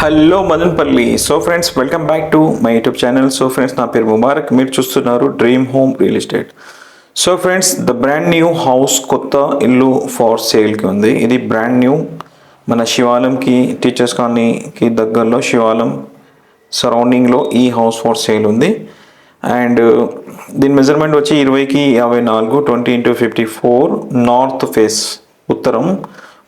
Hello Madanapalle so friends welcome back to my YouTube channel so friends నా పేరు ముబారక్ మీరు చూస్తున్నారు dream home real estate so friends the brand new house కొత్త ఇల్లు far సేల్కి ఉంది. ఇది బ్రాండ్ న్యూ మన శివాలయంకి టీచర్స్ కాలనీకి దగ్గరలో శివాలయం సరౌండింగ్లో ఈ హౌస్ ఫార్ సేల్ ఉంది. అండ్ దీని మెజర్మెంట్ వచ్చి ఇరవైకి యాభై నాలుగు twenty into fifty four north face ఉత్తరం.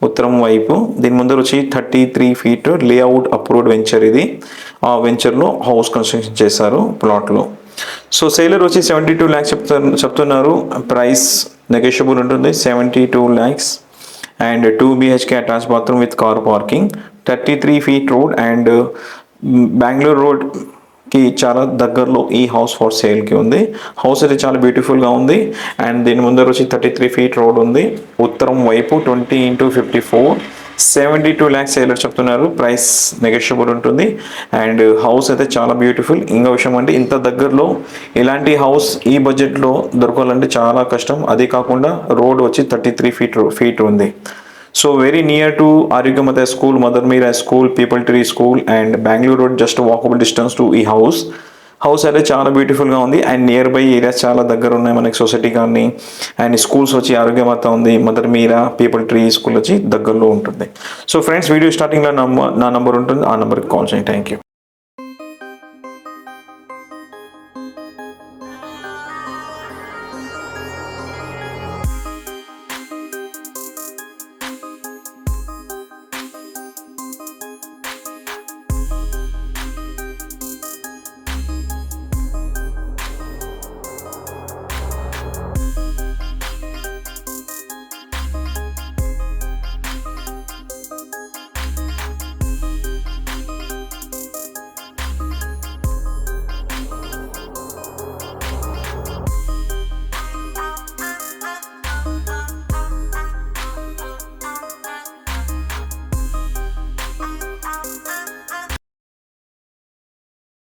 ఉత్తరం వైపు. దీని ముందర వచ్చి thirty three feet layout approved venture ఇది. ఆ వెంచర్లో హౌస్ కన్స్ట్రక్షన్ చేశారు ప్లాట్లో. సో సేలర్ వచ్చి సెవెంటీ టూ ల్యాక్స్ చెప్తారు చెప్తున్నారు. ప్రైస్ నెగోషియబుల్ ఉంటుంది. Seventy two lakhs. And two BHK attach bathroom with car parking. Thirty three feet road and Bengaluru road కి చాలా దగ్గరలో ఈ హౌస్ ఫర్ సేల్కి ఉంది. హౌస్ అయితే చాలా బ్యూటిఫుల్గా ఉంది. అండ్ దీని ముందర వచ్చి థర్టీ త్రీ ఫీట్ రోడ్ ఉంది. ఉత్తరం వైపు twenty into fifty four seventy two lakhs seller చెప్తున్నారు. ప్రైస్ నెగోషియబుల్ ఉంటుంది. అండ్ హౌస్ అయితే చాలా బ్యూటిఫుల్ ఇంకో విషయం అంటే ఇంత దగ్గరలో ఇలాంటి హౌస్ ఈ బడ్జెట్లో దొరకాలంటే చాలా కష్టం. అదే కాకుండా రోడ్ వచ్చి థర్టీ త్రీ ఫీట్ ఫీట్ ఉంది. So very near to Arogyamatha school mother Meera school people tree school and Bengaluru road just walkable distance to ఈ హౌస్ హౌస్ అయితే చాలా బ్యూటిఫుల్గా ఉంది. అండ్ నియర్ బై ఏరియాస్ చాలా దగ్గర ఉన్నాయి మనకి సొసైటీ కానీ అండ్ స్కూల్స్ వచ్చి ఆరోగ్యమాత ఉంది. Mother Meera people tree school వచ్చి దగ్గరలో ఉంటుంది. సో ఫ్రెండ్స్ వీడియో స్టార్టింగ్లో నా నంబర్ ఉంటుంది. ఆ నెంబర్కి కాల్ చేయండి. Thank you